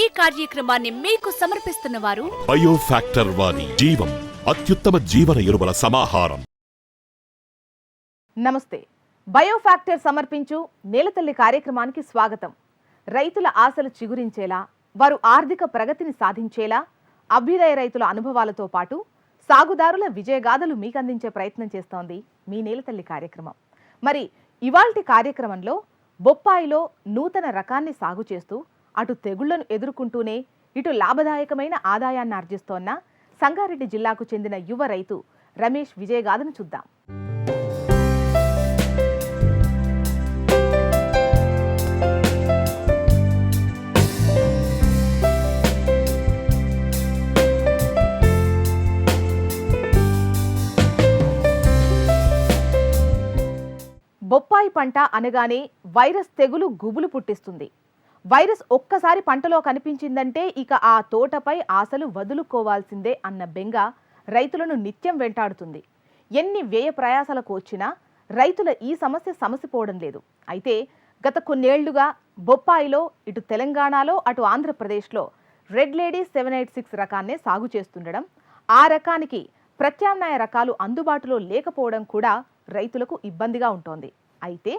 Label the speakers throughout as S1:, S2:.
S1: ఈ కార్యక్రమాన్ని మీకు సమర్పిస్తున్న వారు
S2: బయో ఫ్యాక్టర్ వారి జీవం అత్యుత్తమ జీవన ఎరువుల సమాహారం.
S3: నమస్తే. బయోఫ్యాక్టర్ సమర్పించు నేలతల్లి కార్యక్రమానికి స్వాగతం. రైతుల ఆశలు చిగురించేలా వారు ఆర్థిక ప్రగతిని సాధించేలా అభ్యుదయ రైతుల అనుభవాలతో పాటు సాగుదారుల విజయగాథలు మీకు అందించే ప్రయత్నం చేస్తోంది మీ నేలతల్లి కార్యక్రమం. మరి ఇవాల్టి కార్యక్రమంలో బొప్పాయిలో నూతన రకాన్ని సాగు చేస్తూ అటు తెగుళ్ళను ఎదుర్కొంటూనే ఇటు లాభదాయకమైన ఆదాయాన్ని ఆర్జిస్తోన్న సంగారెడ్డి జిల్లాకు చెందిన యువ రైతు రమేష్ విజయగాథను చూద్దాం. బొప్పాయి పంట అనగానే వైరస్ తెగులు గుబులు పుట్టిస్తుంది. వైరస్ ఒక్కసారి పంటలో కనిపించిందంటే ఇక ఆ తోటపై ఆశలు వదులుకోవాల్సిందే అన్న బెంగ రైతులను నిత్యం వెంటాడుతుంది. ఎన్ని వ్యయ ప్రయాసాలకు వచ్చినా రైతుల ఈ సమస్య సమసిపోవడం లేదు. అయితే గత కొన్నేళ్ళుగా బొప్పాయిలో ఇటు తెలంగాణలో అటు ఆంధ్రప్రదేశ్లో red lady seven eight six రకాన్నే సాగు చేస్తుండడం ఆ రకానికి ప్రత్యామ్నాయ రకాలు అందుబాటులో లేకపోవడం కూడా రైతులకు ఇబ్బందిగా ఉంటోంది. అయితే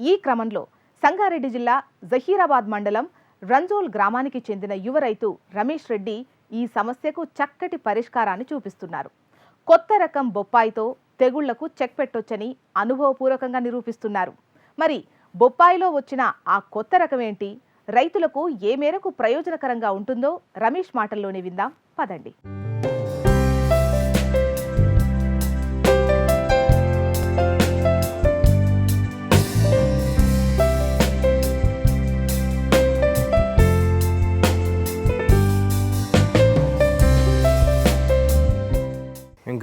S3: ఈ క్రమంలో సంగారెడ్డి జిల్లా జహీరాబాద్ మండలం రంజోల్ గ్రామానికి చెందిన యువ రైతు రమేష్ రెడ్డి ఈ సమస్యకు చక్కటి పరిష్కారాన్ని చూపిస్తున్నారు. కొత్త రకం బొప్పాయితో తెగుళ్ళకు చెక్ పెట్టొచ్చని అనుభవపూర్వకంగా నిరూపిస్తున్నారు. మరి బొప్పాయిలో వచ్చిన ఆ కొత్త రకం ఏంటి? రైతులకు ఏ మేరకు ప్రయోజనకరంగా ఉంటుందో రమేష్ మాటల్లోనే విందాం. పదండి.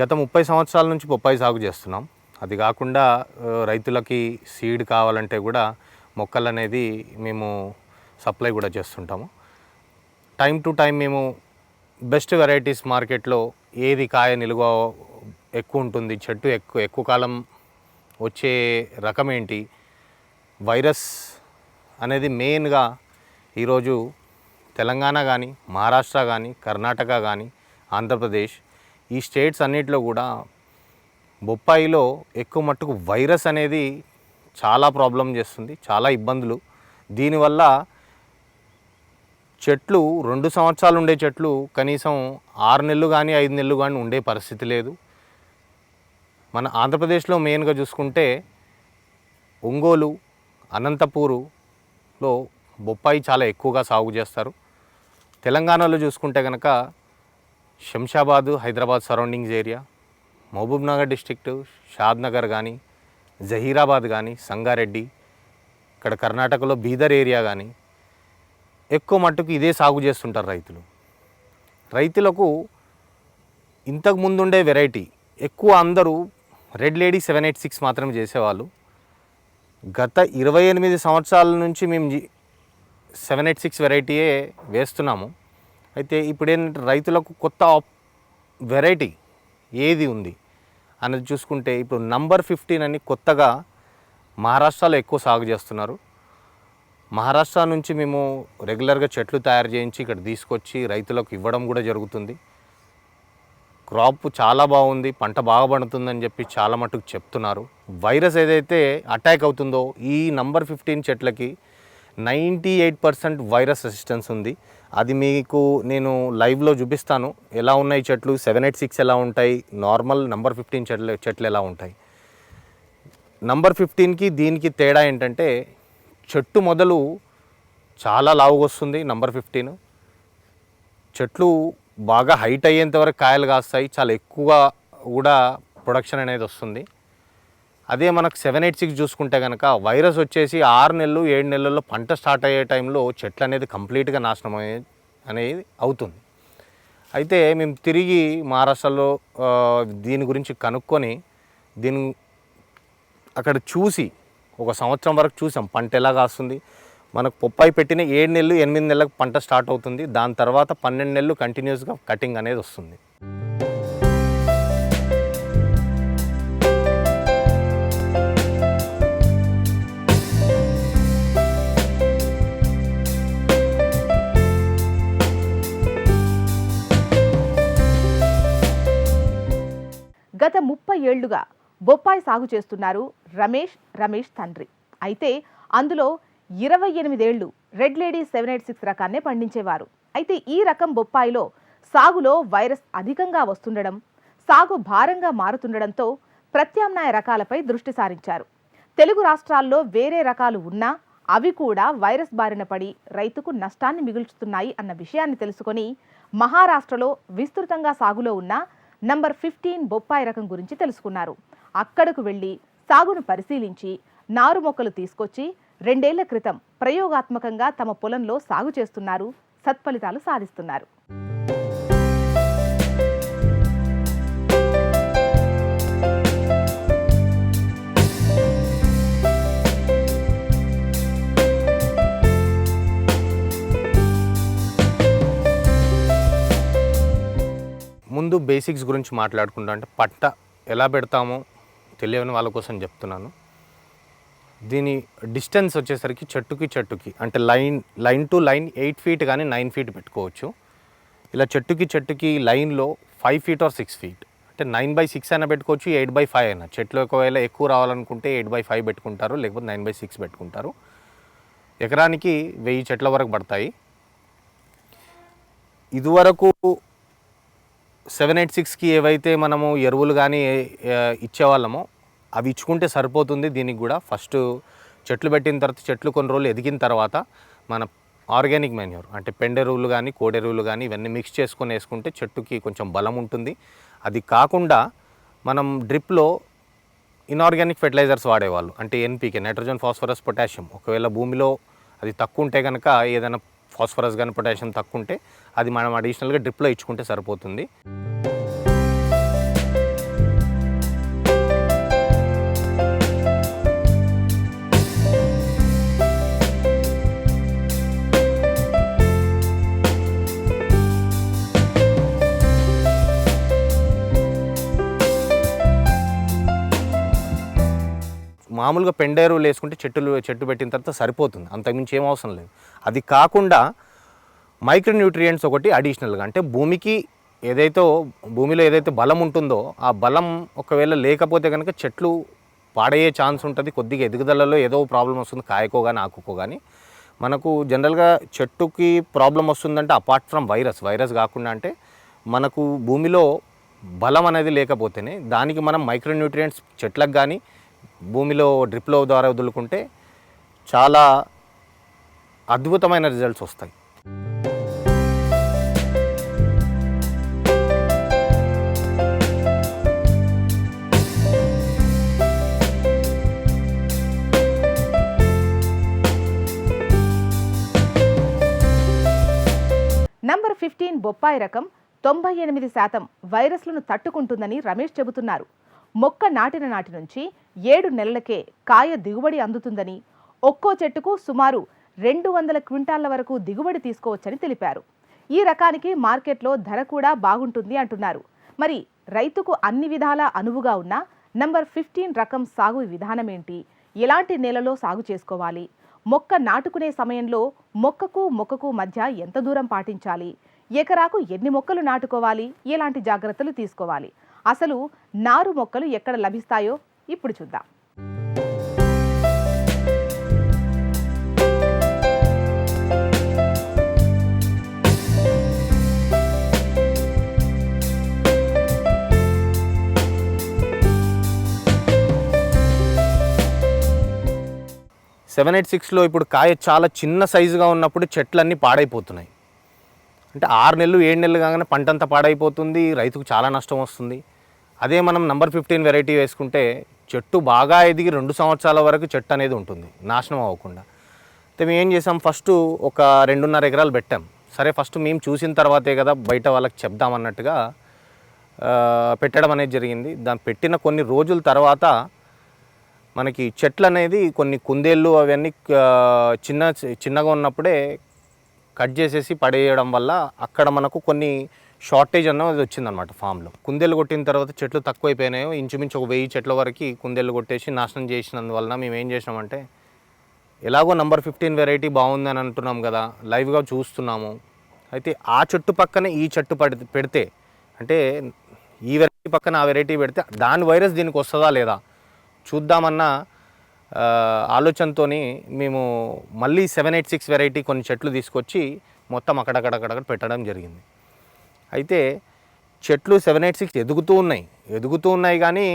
S4: గత ముప్పై సంవత్సరాల నుంచి బొప్పాయి సాగు చేస్తున్నాం. అది కాకుండా రైతులకి సీడ్ కావాలంటే కూడా మొక్కలు అనేది మేము సప్లై కూడా చేస్తుంటాము. టైం టు టైం మేము బెస్ట్ వెరైటీస్ మార్కెట్లో ఏది కాయ నిలువ ఎక్కువ ఉంటుంది చెట్టు ఎక్కువ ఎక్కువ కాలం వచ్చే రకం ఏంటి వైరస్ అనేది మెయిన్గా ఈరోజు తెలంగాణ కానీ మహారాష్ట్ర కానీ కర్ణాటక కానీ ఆంధ్రప్రదేశ్ ఈ స్టేట్స్ అన్నిటిలో కూడా బొప్పాయిలో ఎక్కువ మట్టుకు వైరస్ అనేది చాలా ప్రాబ్లం చేస్తుంది చాలా ఇబ్బందులు. దీనివల్ల చెట్లు రెండు సంవత్సరాలు ఉండే చెట్లు కనీసం ఆరు నెలలు కానీ ఐదు నెలలు కానీ ఉండే పరిస్థితి లేదు. మన ఆంధ్రప్రదేశ్లో మెయిన్గా చూసుకుంటే ఒంగోలు అనంతపూరులో బొప్పాయి చాలా ఎక్కువగా సాగు చేస్తారు. తెలంగాణలో చూసుకుంటే కనుక Shamshabad Hyderabad surroundings area Mahabubnagar Shadnagar Shadnagar కానీ జహీరాబాద్ కానీ సంగారెడ్డి ఇక్కడ కర్ణాటకలో బీదర్ ఏరియా కానీ ఎక్కువ మట్టుకు ఇదే సాగు చేస్తుంటారు రైతులు. రైతులకు ఇంతకు ముందుండే వెరైటీ ఎక్కువ అందరూ red lady seven eight six మాత్రమే చేసేవాళ్ళు. గత ఇరవై ఎనిమిది సంవత్సరాల నుంచి మేము సెవెన్ ఎయిట్ సిక్స్ వెరైటీయే వేస్తున్నాము. అయితే ఇప్పుడు ఏంటంటే రైతులకు కొత్త వెరైటీ ఏది ఉంది అన్నది చూసుకుంటే ఇప్పుడు నంబర్ ఫిఫ్టీన్ అని కొత్తగా మహారాష్ట్రలో ఎక్కువ సాగు చేస్తున్నారు. మహారాష్ట్ర నుంచి మేము రెగ్యులర్గా చెట్లు తయారు చేయించి ఇక్కడ తీసుకొచ్చి రైతులకు ఇవ్వడం కూడా జరుగుతుంది. క్రాప్ చాలా బాగుంది పంట బాగా పండుతుందని చెప్పి చాలా మటుకు చెప్తున్నారు. వైరస్ ఏదైతే అటాక్ అవుతుందో ఈ నంబర్ ఫిఫ్టీన్ చెట్లకి ninety eight percent virus resistance ఉంది. అది మీకు నేను లైవ్లో చూపిస్తాను. ఎలా ఉన్నాయి చెట్లు? సెవెన్ ఎయిట్ సిక్స్ ఎలా ఉంటాయి? నార్మల్ నంబర్ ఫిఫ్టీన్ చెట్లు చెట్లు ఎలా ఉంటాయి? నంబర్ ఫిఫ్టీన్కి దీనికి తేడా ఏంటంటే చెట్టు మొదలు చాలా లావుగా వస్తుంది నంబర్ ఫిఫ్టీన్. చెట్లు బాగా హైట్ అయ్యేంత వరకు కాయలు కాస్తాయి. చాలా ఎక్కువగా కూడా ప్రొడక్షన్ అనేది వస్తుంది. అదే మనకు సెవెన్ ఎయిట్ సిక్స్ చూసుకుంటే కనుక వైరస్ వచ్చేసి ఆరు నెలలు ఏడు నెలల్లో పంట స్టార్ట్ అయ్యే టైంలో చెట్లు అనేది కంప్లీట్గా నాశనం అనేది అవుతుంది. అయితే మేము తిరిగి మహారాష్ట్రలో దీని గురించి కనుక్కొని దీని అక్కడ చూసి ఒక సంవత్సరం వరకు చూసాం. పంట ఎలా కాస్తుంది? మనకు పొప్పాయి పెట్టిన ఏడు నెలలు ఎనిమిది నెలలకు పంట స్టార్ట్ అవుతుంది. దాని తర్వాత పన్నెండు నెలలు కంటిన్యూస్గా కటింగ్ అనేది వస్తుంది.
S3: ముప్పై ఏళ్ళుగా బొప్పాయి సాగు చేస్తున్నారు రమేష్ రమేష్ తండ్రి. అయితే అందులో ఇరవై ఎనిమిదేళ్ళు red lady seven eight six రకాన్నే పండించేవారు. అయితే ఈ రకం బొప్పాయిలో సాగులో వైరస్ అధికంగా వస్తుండడం సాగు భారంగా మారుతుండడంతో ప్రత్యామ్నాయ రకాలపై దృష్టి సారించారు. తెలుగు రాష్ట్రాల్లో వేరే రకాలు ఉన్నా అవి కూడా వైరస్ బారిన పడి రైతుకు నష్టాన్ని మిగుల్చుతున్నాయి అన్న విషయాన్ని తెలుసుకొని మహారాష్ట్రలో విస్తృతంగా సాగులో ఉన్న నంబర్ ఫిఫ్టీన్ బొప్పాయి రకం గురించి తెలుసుకున్నారు. అక్కడకు వెళ్ళి సాగును పరిశీలించి నారు మొక్కలు తీసుకొచ్చి రెండేళ్ళ క్రితం ప్రయోగాత్మకంగా తమ పొలంలో సాగు చేస్తున్నారు. సత్ఫలితాలు సాధిస్తున్నారు.
S4: ముందు బేసిక్స్ గురించి మాట్లాడుకుంటా. అంటే పట్ట ఎలా పెడతామో తెలియని వాళ్ళ కోసం చెప్తున్నాను. దీని డిస్టెన్స్ వచ్చేసరికి చెట్టుకి చెట్టుకి అంటే line line to line eight feet కానీ నైన్ ఫీట్ పెట్టుకోవచ్చు. ఇలా చెట్టుకి చెట్టుకి లైన్లో five feet or six feet. అంటే నైన్ బై సిక్స్ అయినా పెట్టుకోవచ్చు ఎయిట్ బై ఫైవ్ అయినా. చెట్లు ఒకవేళ ఎక్కువ రావాలనుకుంటే ఎయిట్ బై ఫైవ్ పెట్టుకుంటారు లేకపోతే నైన్ బై సిక్స్ పెట్టుకుంటారు. ఎకరానికి వెయ్యి చెట్ల వరకు పడతాయి. ఇదివరకు సెవెన్ ఎయిట్ సిక్స్కి ఏవైతే మనము ఎరువులు కానీ ఇచ్చేవాళ్ళమో అవి ఇచ్చుకుంటే సరిపోతుంది దీనికి కూడా. ఫస్ట్ చెట్లు పెట్టిన తర్వాత చెట్లు కొన్ని రోజులు ఎదిగిన తర్వాత మన ఆర్గానిక్ మెన్యూర్ అంటే పెండెరువులు కానీ కోడెరువులు కానీ ఇవన్నీ మిక్స్ చేసుకొని వేసుకుంటే చెట్టుకి కొంచెం బలం ఉంటుంది. అది కాకుండా మనం డ్రిప్లో ఇన్ఆర్గానిక్ ఫెర్టిలైజర్స్ వాడేవాళ్ళు. అంటే ఎన్పీకే నైట్రోజన్ ఫాస్ఫరస్ పొటాషియం. ఒకవేళ భూమిలో అది తక్కువ ఉంటే కనుక ఏదైనా ఫాస్ఫరస్ కానీ పొటాషియం తక్కువ ఉంటే అది మనం అడిషనల్గా డ్రిప్లో ఇచ్చుకుంటే సరిపోతుంది. మామూలుగా పెండేరువులు వేసుకుంటే చెట్టులు చెట్టు పెట్టిన తర్వాత సరిపోతుంది. అంతకుమించి ఏం అవసరం లేదు. అది కాకుండా మైక్రో న్యూట్రియంట్స్ ఒకటి అడిషనల్గా అంటే భూమికి ఏదైతే భూమిలో ఏదైతే బలం ఉంటుందో ఆ బలం ఒకవేళ లేకపోతే కనుక చెట్లు పాడయ్యే ఛాన్స్ ఉంటుంది. కొద్దిగా ఎదుగుదలలో ఏదో ప్రాబ్లం వస్తుంది కాయకో కానీ ఆకుకో కానీ మనకు జనరల్గా చెట్టుకి ప్రాబ్లం వస్తుందంటే అపార్ట్ ఫ్రమ్ వైరస్ వైరస్ కాకుండా అంటే మనకు భూమిలో బలం అనేది లేకపోతేనే దానికి మనం మైక్రో న్యూట్రియంట్స్ చెట్లకు కానీ భూమిలో డ్రిప్లో ద్వారా వదులుకుంటే చాలా అద్భుతమైన రిజల్ట్స్ వస్తాయి.
S3: నంబర్ ఫిఫ్టీన్ బొప్పాయి రకం తొంభై ఎనిమిది శాతం వైరస్లను తట్టుకుంటుందని రమేష్ చెబుతున్నారు. మొక్క నాటిన నాటి నుంచి ఏడు నెలలకే కాయ దిగుబడి అందుతుందని ఒక్కో చెట్టుకు సుమారు రెండు వందల క్వింటాళ్ళ వరకు దిగుబడి తీసుకోవచ్చని తెలిపారు. ఈ రకానికి మార్కెట్లో ధర కూడా బాగుంటుంది అంటున్నారు. మరి రైతుకు అన్ని విధాలా అనువుగా ఉన్న నంబర్ ఫిఫ్టీన్ రకం సాగు విధానం ఏంటి ఎలాంటి నేలలో సాగు చేసుకోవాలి? మొక్క నాటుకునే సమయంలో మొక్కకు మొక్కకు మధ్య ఎంత దూరం పాటించాలి? ఎకరాకు ఎన్ని మొక్కలు నాటుకోవాలి? ఎలాంటి జాగ్రత్తలు తీసుకోవాలి? అసలు నారు మొక్కలు ఎక్కడ లభిస్తాయో ఇప్పుడు చూద్దాం.
S4: సెవెన్ ఎయిట్ సిక్స్లో ఇప్పుడు కాయ చాలా చిన్న సైజుగా ఉన్నప్పుడు చెట్లన్నీ పాడైపోతున్నాయి. అంటే ఆరు నెలలు ఏడు నెలలు కాగానే పంట అంతా పాడైపోతుంది రైతుకు చాలా నష్టం వస్తుంది. అదే మనం నంబర్ ఫిఫ్టీన్ వెరైటీ వేసుకుంటే చెట్టు బాగా ఎదిగి రెండు సంవత్సరాల వరకు చెట్టు అనేది ఉంటుంది. నాశనం అవ్వకుండా. అయితే మేము ఏం చేసాం? ఫస్ట్ ఒక రెండున్నర ఎకరాలు పెట్టాం. సరే ఫస్ట్ మేము చూసిన తర్వాతే కదా బయట వాళ్ళకి చెప్దామన్నట్టుగా అన్నట్టుగా పెట్టడం అనేది జరిగింది. దాన్ని పెట్టిన కొన్ని రోజుల తర్వాత మనకి చెట్లు అనేది కొన్ని కుందేళ్ళు అవన్నీ చిన్న చిన్నగా ఉన్నప్పుడే కట్ చేసేసి పడేయడం వల్ల అక్కడ మనకు కొన్ని షార్టేజ్ అన్నది వచ్చిందనమాట ఫామ్లో. కుందేలు కొట్టిన తర్వాత చెట్లు తక్కువైపోయినాయో. ఇంచుమించు ఒక వెయ్యి చెట్ల వరకు కుందేలు కొట్టేసి నాశనం చేసినందువలన మేము ఏం చేసినామంటే ఎలాగో నంబర్ ఫిఫ్టీన్ వెరైటీ బాగుందని అంటున్నాం కదా లైవ్గా చూస్తున్నాము. అయితే ఆ చెట్టు పక్కనే ఈ చెట్టు పడి పెడితే అంటే ఈ వెరైటీ పక్కన ఆ వెరైటీ పెడితే దాని వైరస్ దీనికి వస్తుందా లేదా చూద్దామన్న ఆలోచనతో మేము మళ్ళీ సెవెన్ ఎయిట్ సిక్స్ వెరైటీ కొన్ని చెట్లు తీసుకొచ్చి మొత్తం అక్కడక్కడక్కడక్కడ పెట్టడం జరిగింది అయితే చెట్లు సెవెన్ ఎయిట్ సిక్స్ ఎదుగుతూ ఉన్నాయి. ఎదుగుతూ ఉన్నాయి కానీ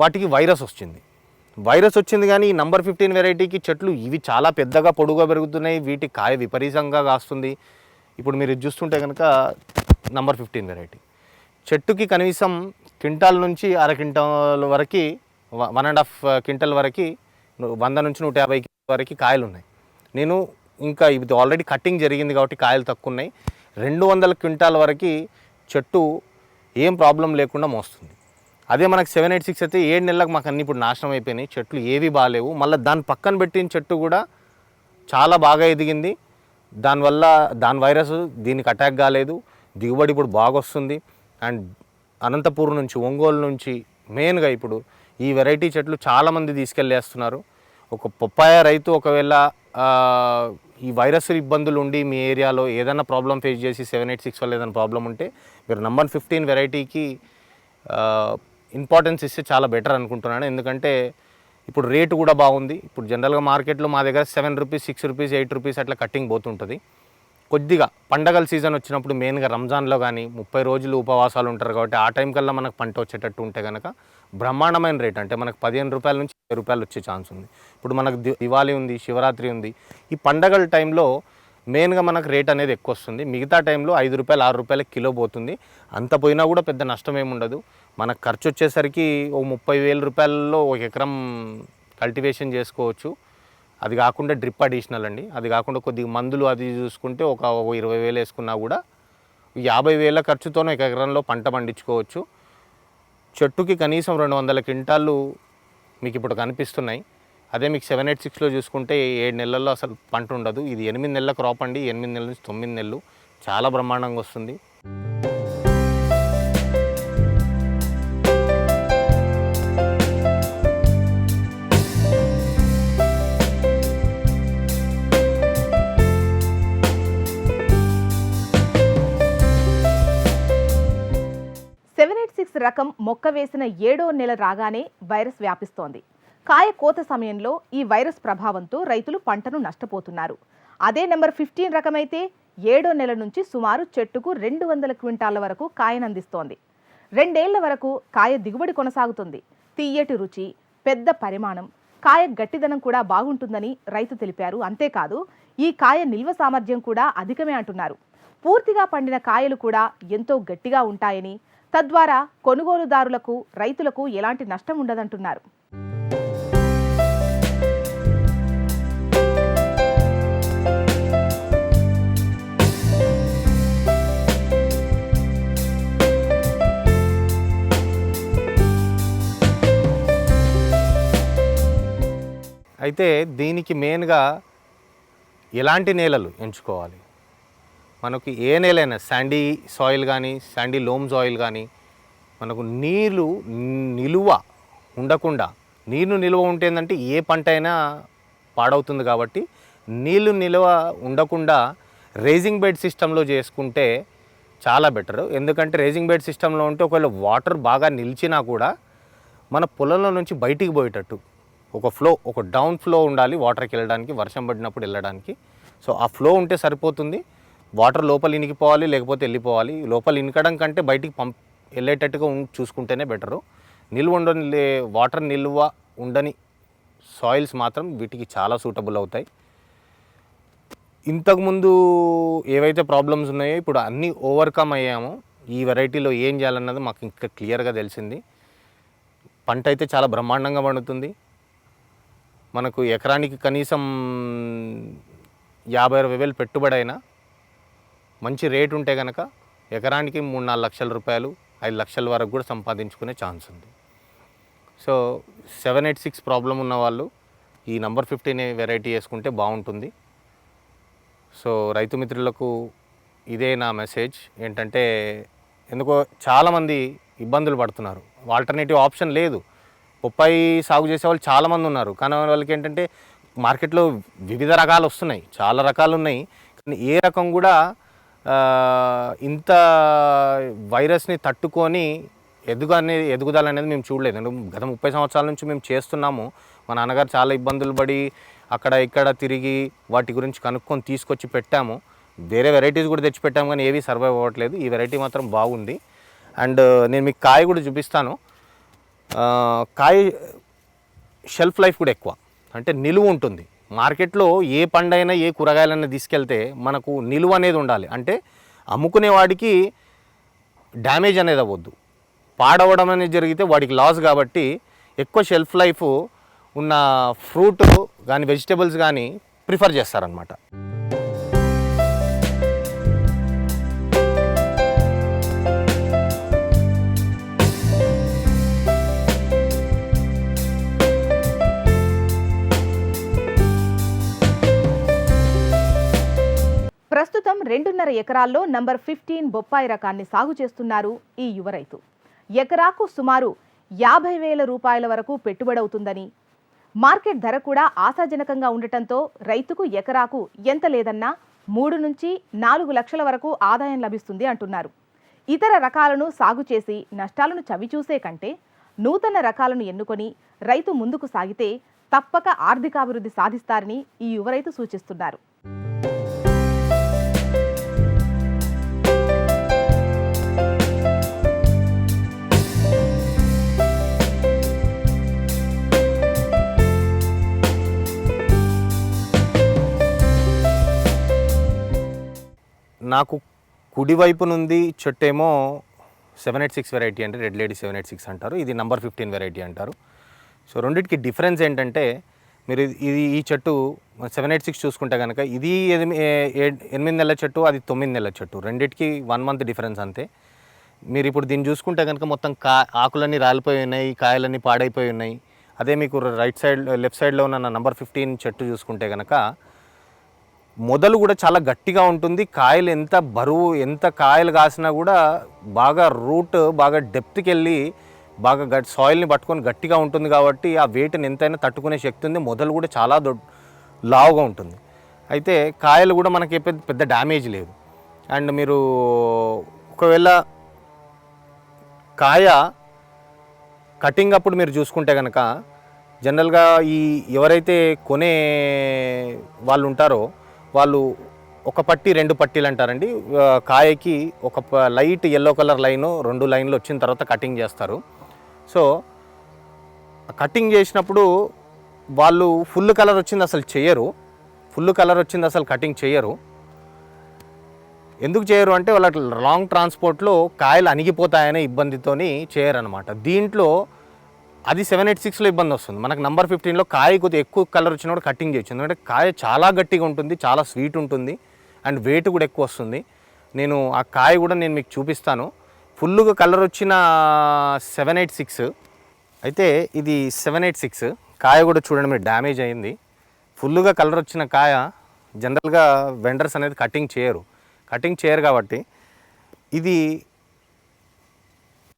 S4: వాటికి వైరస్ వచ్చింది. వైరస్ వచ్చింది కానీ ఈ నంబర్ ఫిఫ్టీన్ వెరైటీకి చెట్లు ఇవి చాలా పెద్దగా పొడుగా పెరుగుతున్నాయి. వీటి కాయ విపరీతంగా కాస్తుంది. ఇప్పుడు మీరు చూస్తుంటే కనుక నంబర్ ఫిఫ్టీన్ వెరైటీ. చెట్టుకి కనీసం క్వింటాల్ నుంచి అర క్వింటాల్ వరకు వన్ అండ్ హాఫ్ క్వింటల్ వరకు వంద నుంచి నూట యాభై వరకు కాయలు ఉన్నాయి నేను ఇంకా ఇది ఆల్రెడీ కటింగ్ జరిగింది కాబట్టి కాయలు తక్కువ ఉన్నాయి. రెండు వందల క్వింటాల్ వరకు చెట్టు ఏం ప్రాబ్లం లేకుండా మోస్తుంది. అదే మనకు సెవెన్ ఎయిట్ సిక్స్ అయితే ఏడు నెలలకు మాకు అన్ని ఇప్పుడు నాశనం అయిపోయినాయి. చెట్లు ఏవి బాగాలేవు. మళ్ళీ దాని పక్కన పెట్టిన చెట్టు కూడా చాలా బాగా ఎదిగింది. దానివల్ల దాని వైరస్ దీనికి అటాక్ కాలేదు. దిగుబడి ఇప్పుడు బాగా వస్తుంది. అండ్ అనంతపూర్ నుంచి ఒంగోలు నుంచి మెయిన్గా ఇప్పుడు ఈ వెరైటీ చెట్లు చాలామంది తీసుకెళ్ళేస్తున్నారు. ఒక పప్పాయ రైతు ఒకవేళ ఈ వైరస్ ఇబ్బందులు ఉండి మీ ఏరియాలో ఏదైనా ప్రాబ్లం ఫేస్ చేసి సెవెన్ ఎయిట్ సిక్స్ వల్ల ఏదైనా ప్రాబ్లం ఉంటే మీరు నంబర్ ఫిఫ్టీన్ వెరైటీకి ఇంపార్టెన్స్ ఇస్తే చాలా బెటర్ అనుకుంటున్నాను. ఎందుకంటే ఇప్పుడు రేటు కూడా బాగుంది. ఇప్పుడు జనరల్గా మార్కెట్లో మా దగ్గర seven rupees six rupees eight rupees అట్లా కట్టింగ్ పోతుంటుంది. కొద్దిగా పండగల సీజన్ వచ్చినప్పుడు మెయిన్గా రంజాన్లో కానీ ముప్పై రోజులు ఉపవాసాలు ఉంటారు కాబట్టి ఆ టైం కల్లా మనకు పంట వచ్చేటట్టు ఉంటే కనుక బ్రహ్మాండమైన రేట్ అంటే మనకు పదిహేను రూపాయల నుంచి ఇరవై రూపాయలు వచ్చే ఛాన్స్ ఉంది. ఇప్పుడు మనకు దివాళీ ఉంది శివరాత్రి ఉంది. ఈ పండగల టైంలో మెయిన్గా మనకు రేట్ అనేది ఎక్కువ వస్తుంది. మిగతా టైంలో ఐదు రూపాయలు ఆరు రూపాయల కిలో పోతుంది. అంత పోయినా కూడా పెద్ద నష్టం ఏమి ఉండదు. మనకు ఖర్చు వచ్చేసరికి ఓ ముప్పై వేల రూపాయలలో ఒక ఎకరం కల్టివేషన్ చేసుకోవచ్చు. అది కాకుండా డ్రిప్ అడిషనల్ అండి. అది కాకుండా కొద్దిగా మందులు అది చూసుకుంటే ఒక ఇరవై వేలు వేసుకున్నా కూడా యాభై వేల ఖర్చుతోనే ఒక ఎకరంలో పంట పండించుకోవచ్చు. చెట్టుకి కనీసం రెండు వందల క్వింటాళ్ళు మీకు ఇప్పుడు కనిపిస్తున్నాయి. అదే మీకు సెవెన్ ఎయిట్ సిక్స్లో చూసుకుంటే ఏడు నెలల్లో అసలు పంట ఉండదు. ఇది ఎనిమిది నెలల క్రాప్ అండి. ఎనిమిది నెలల నుంచి తొమ్మిది నెలలు. చాలా బ్రహ్మాండంగా వస్తుంది.
S3: రకం మొక్క వేసిన ఏడో నెల రాగానే వైరస్ వ్యాపిస్తోంది. కాయ కోత సమయంలో ఈ వైరస్ ప్రభావంతో రైతులు పంటను నష్టపోతున్నారు. అదే నెంబర్ ఫిఫ్టీన్ రకమైతే ఏడో నెల నుంచి సుమారు చెట్టుకు రెండు వందల క్వింటాల వరకు కాయనందిస్తోంది. రెండేళ్ళ వరకు కాయ దిగుబడి కొనసాగుతుంది. తీయటి రుచి పెద్ద పరిమాణం కాయ గట్టిదనం కూడా బాగుంటుందని రైతు తెలిపారు. అంతేకాదు ఈ కాయ నిల్వ సామర్థ్యం కూడా అధికమే అంటున్నారు. పూర్తిగా పండిన కాయలు కూడా ఎంతో గట్టిగా ఉంటాయని తద్వారా కొనుగోలుదారులకు రైతులకు ఎలాంటి నష్టం ఉండదంటున్నారు.
S4: అయితే దీనికి మెయిన్గా ఎలాంటి నేలలు ఎంచుకోవాలి? మనకు ఏ నేలైనా శాండీ సాయిల్ కానీ శాండీ లోమ్ సాయిల్ కానీ మనకు నీళ్ళు నిలువ ఉండకుండా నీళ్ళు నిలువ ఉంటే ఏంటంటే ఏ పంట అయినా పాడవుతుంది కాబట్టి నీళ్ళు నిలువ ఉండకుండా రేజింగ్ బెడ్ సిస్టంలో చేసుకుంటే చాలా బెటర్. ఎందుకంటే రేజింగ్ బెడ్ సిస్టంలో ఉంటే ఒకవేళ వాటర్ బాగా నిలిచినా కూడా మన పొలంలో నుంచి బయటికి పోయేటట్టు ఒక ఫ్లో ఒక డౌన్ ఫ్లో ఉండాలి వాటర్కి వెళ్ళడానికి వర్షం పడినప్పుడు వెళ్ళడానికి. సో ఆ ఫ్లో ఉంటే సరిపోతుంది. వాటర్ లోపల ఇనికిపోవాలి లేకపోతే వెళ్ళిపోవాలి. లోపల ఇనకడం కంటే బయటికి పంప్ వెళ్ళేటట్టుగా చూసుకుంటేనే బెటరు. నిల్వ ఉండని వాటర్ నిల్వ ఉండని సాయిల్స్ మాత్రం వీటికి చాలా సూటబుల్ అవుతాయి. ఇంతకుముందు ఏవైతే ప్రాబ్లమ్స్ ఉన్నాయో ఇప్పుడు అన్నీ ఓవర్కమ్ అయ్యామో. ఈ వెరైటీలో ఏం చేయాలన్నది మాకు ఇంకా క్లియర్గా తెలిసింది. పంట అయితే చాలా బ్రహ్మాండంగా పండుతుంది. మనకు ఎకరానికి కనీసం యాభై అరవై వేలు పెట్టుబడి అయినా మంచి రేట్ ఉంటే కనుక ఎకరానికి మూడు నాలుగు లక్షల రూపాయలు ఐదు లక్షల వరకు కూడా సంపాదించుకునే ఛాన్స్ ఉంది. So seven eight six problem ఉన్న వాళ్ళు ఈ నంబర్ ఫిఫ్టీన్ వెరైటీ వేసుకుంటే బాగుంటుంది. సో రైతు మిత్రులకు ఇదే నా మెసేజ్. ఏంటంటే ఎందుకో చాలామంది ఇబ్బందులు పడుతున్నారు. ఆల్టర్నేటివ్ ఆప్షన్ లేదు. బొప్పాయి సాగు చేసే వాళ్ళు చాలామంది ఉన్నారు. కానీ వాళ్ళకి ఏంటంటే మార్కెట్లో వివిధ రకాలు వస్తున్నాయి. చాలా రకాలు ఉన్నాయి. కానీ ఏ రకం కూడా ఇంత వైరస్ని తట్టుకొని ఎదుగు అనేది ఎదుగుదల అనేది మేము చూడలేదు. గత ముప్పై సంవత్సరాల నుంచి మేము చేస్తున్నాము. మా నాన్నగారు చాలా ఇబ్బందులు పడి అక్కడ ఇక్కడ తిరిగి వాటి గురించి కనుక్కొని తీసుకొచ్చి పెట్టాము. వేరే వెరైటీస్ కూడా తెచ్చి పెట్టాము కానీ ఏవి సర్వైవ్ అవ్వట్లేదు. ఈ వెరైటీ మాత్రం బాగుంది. అండ్ నేను మీకు కాయ కూడా చూపిస్తాను. కాయ షెల్ఫ్ లైఫ్ కూడా ఎక్కువ. అంటే నిలువు ఉంటుంది. మార్కెట్లో ఏ పండైనా ఏ కూరగాయలైనా తీసుకెళ్తే మనకు నిలువ అనేది ఉండాలి. అంటే అమ్ముకునే వాడికి డ్యామేజ్ అనేది అవ్వద్దు. పాడవడం అనేది జరిగితే వాడికి లాస్ కాబట్టి ఎక్కువ షెల్ఫ్ లైఫ్ ఉన్న ఫ్రూట్ కానీ వెజిటేబుల్స్ కానీ ప్రిఫర్ చేస్తారనమాట
S3: రెండున్నర ఎకరాల్లో నంబర్ ఫిఫ్టీన్ బొప్పాయి రకాన్ని సాగు చేస్తున్నారు ఈ యువ రైతు. ఎకరాకు సుమారు యాభై వేల రూపాయల వరకు పెట్టుబడవుతుందని. మార్కెట్ ధర కూడా ఆశాజనకంగా ఉండటంతో రైతుకు ఎకరాకు ఎంత లేదన్నా మూడు నుంచి నాలుగు లక్షల వరకు ఆదాయం లభిస్తుంది అంటున్నారు. ఇతర రకాలను సాగు చేసి నష్టాలను చవిచూసే కంటే నూతన రకాలను ఎన్నుకొని రైతు ముందుకు సాగితే తప్పక ఆర్థికాభివృద్ధి సాధిస్తారని ఈ యువ రైతు సూచిస్తున్నారు.
S4: నాకు కుడివైపు నుండి చెట్టు ఏమో సెవెన్ ఎయిట్ సిక్స్ వెరైటీ అంటే red lady seven eight six అంటారు. ఇది నంబర్ ఫిఫ్టీన్ వెరైటీ అంటారు. సో రెండింటికి డిఫరెన్స్ ఏంటంటే మీరు ఇది- ఈ చెట్టు సెవెన్ ఎయిట్ సిక్స్ చూసుకుంటే కనుక ఇది ఏ- ఎనిమిది నెలల చెట్టు అది తొమ్మిది నెలల చెట్టు. రెండింటికి వన్ మంత్ డిఫరెన్స్ అంతే. మీరు ఇప్పుడు దీన్ని చూసుకుంటే కనుక మొత్తం కా ఆకులన్నీ రాలిపోయి ఉన్నాయి కాయలన్నీ పాడైపోయి ఉన్నాయి. అదే మీకు రైట్ సైడ్ లెఫ్ట్ సైడ్లో ఉన్న నంబర్ ఫిఫ్టీన్ చెట్టు చూసుకుంటే కనుక మొదలు కూడా చాలా గట్టిగా ఉంటుంది. కాయలు ఎంత బరువు ఎంత కాయలు కాసినా కూడా బాగా రూట్ బాగా డెప్త్కి వెళ్ళి బాగా గట్ సాయిల్ని పట్టుకొని గట్టిగా ఉంటుంది కాబట్టి ఆ వెయిట్ని ఎంతైనా తట్టుకునే శక్తి ఉంది. మొదలు కూడా చాలా దొడ్ లావుగా ఉంటుంది. అయితే కాయలు కూడా మనకి పెద్ద పెద్ద డ్యామేజ్ లేదు. అండ్ మీరు ఒకవేళ కాయ కటింగ్ అప్పుడు మీరు చూసుకుంటే కనుక జనరల్గా ఈ ఎవరైతే కొనే వాళ్ళు ఉంటారో వాళ్ళు ఒక పట్టి రెండు పట్టీలు అంటారండి. కాయకి ఒక లైట్ ఎల్లో కలర్ లైన్ రెండు లైన్లు వచ్చిన తర్వాత కటింగ్ చేస్తారు. సో కటింగ్ చేసినప్పుడు వాళ్ళు ఫుల్ కలర్ వచ్చింది అసలు చేయరు. ఫుల్ కలర్ వచ్చింది అసలు కటింగ్ చేయరు. ఎందుకు చేయరు అంటే వాళ్ళ లాంగ్ ట్రాన్స్పోర్ట్లో కాయలు అణిగిపోతాయనే ఇబ్బందితోని చేయరనమాట దీంట్లో అది సెవెన్ ఎయిట్ సిక్స్లో ఇబ్బంది వస్తుంది. మనకు నంబర్ ఫిఫ్టీన్లో కాయ కొద్దిగా ఎక్కువ కలర్ వచ్చినప్పుడు కటింగ్ చేయొచ్చు. ఎందుకంటే కాయ చాలా గట్టిగా ఉంటుంది చాలా స్వీట్ ఉంటుంది అండ్ వెయిట్ కూడా ఎక్కువ వస్తుంది. నేను ఆ కాయ కూడా నేను మీకు చూపిస్తాను. ఫుల్గా కలర్ వచ్చిన సెవెన్ ఎయిట్ సిక్స్ అయితే ఇది సెవెన్ ఎయిట్ సిక్స్ కాయ కూడా చూడండి మీరు డ్యామేజ్ అయింది. ఫుల్గా కలర్ వచ్చిన కాయ జనరల్గా వెండర్స్ అనేది కటింగ్ చేయరు. కటింగ్ చేయరు కాబట్టి ఇది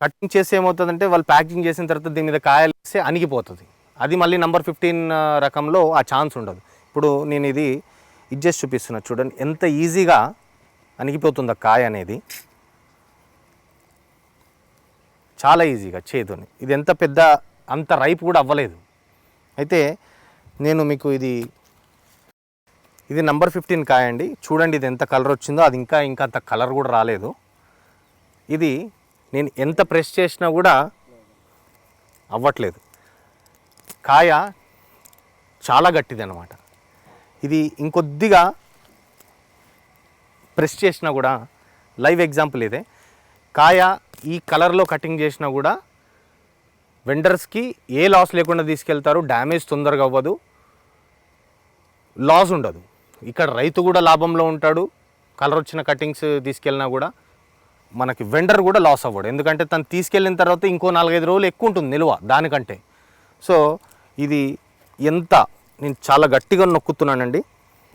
S4: కటింగ్ చేసి ఏమవుతుందంటే వాళ్ళు ప్యాకింగ్ చేసిన తర్వాత దీని మీద కాయలు వేస్తే అణిగిపోతుంది. అది మళ్ళీ నంబర్ ఫిఫ్టీన్ రకంలో ఆ ఛాన్స్ ఉండదు. ఇప్పుడు నేను ఇది ఇది చేసి చూపిస్తున్నా చూడండి. ఎంత ఈజీగా అణిగిపోతుంది ఆ కాయ అనేది. చాలా ఈజీగా చేతుని ఇది ఎంత పెద్ద అంత రైప్ కూడా అవ్వలేదు. అయితే నేను మీకు ఇది ఇది నంబర్ ఫిఫ్టీన్ కాయ అండి. చూడండి ఇది ఎంత కలర్ వచ్చిందో. అది ఇంకా ఇంకా అంత కలర్ కూడా రాలేదు. ఇది నేను ఎంత ప్రెస్ చేసినా కూడా అవ్వట్లేదు. కాయ చాలా గట్టిది అనమాట ఇది ఇంకొద్దిగా ప్రెస్ చేసినా కూడా లైవ్ ఎగ్జాంపుల్ ఇదే. కాయ ఈ కలర్లో కటింగ్ చేసినా కూడా వెండర్స్కి ఏ లాస్ లేకుండా తీసుకెళ్తారు డ్యామేజ్ తొందరగా అవ్వదు. లాస్ ఉండదు. ఇక్కడ రైతు కూడా లాభంలో ఉంటాడు. కలర్ వచ్చిన కటింగ్స్ తీసుకెళ్ళినా కూడా మనకి వెండర్ కూడా లాస్ అవ్వడు. ఎందుకంటే తను తీసుకెళ్ళిన తర్వాత ఇంకో నాలుగైదు రోజులు ఎక్కువ ఉంటుంది నిల్వ దానికంటే. సో ఇది ఎంత నేను చాలా గట్టిగా నొక్కుతున్నానండి.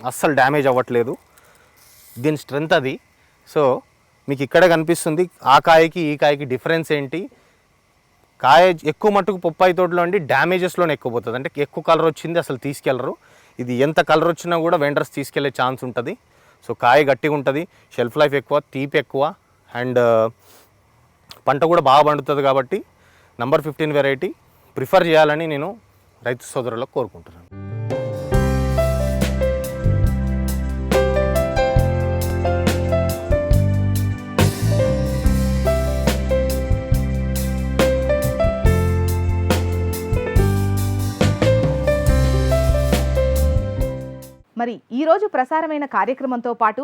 S4: అస్సలు డ్యామేజ్ అవ్వట్లేదు. దీని స్ట్రెంత్ అది. సో మీకు ఇక్కడే కనిపిస్తుంది ఆ కాయకి ఈ కాయకి డిఫరెన్స్ ఏంటి? కాయ ఎక్కువ మట్టుకు పొప్పాయి తోటలో అండి డ్యామేజెస్లోనే ఎక్కువ పోతుంది. అంటే ఎక్కువ కలర్ వచ్చింది అసలు తీసుకెళ్ళరు ఇది ఎంత కలర్ వచ్చినా కూడా వెండర్స్ తీసుకెళ్ళే ఛాన్స్ ఉంటుంది. సో కాయ గట్టిగా ఉంటుంది. షెల్ఫ్ లైఫ్ ఎక్కువ తీపి ఎక్కువ. అండ్ పంట కూడా బాగా పండుతుంది కాబట్టి నంబర్ ఫిఫ్టీన్ వెరైటీ ప్రిఫర్ చేయాలని నేను రైతు సోదరులకు కోరుకుంటున్నాను.
S3: మరి ఈరోజు ప్రసారమైన కార్యక్రమంతో పాటు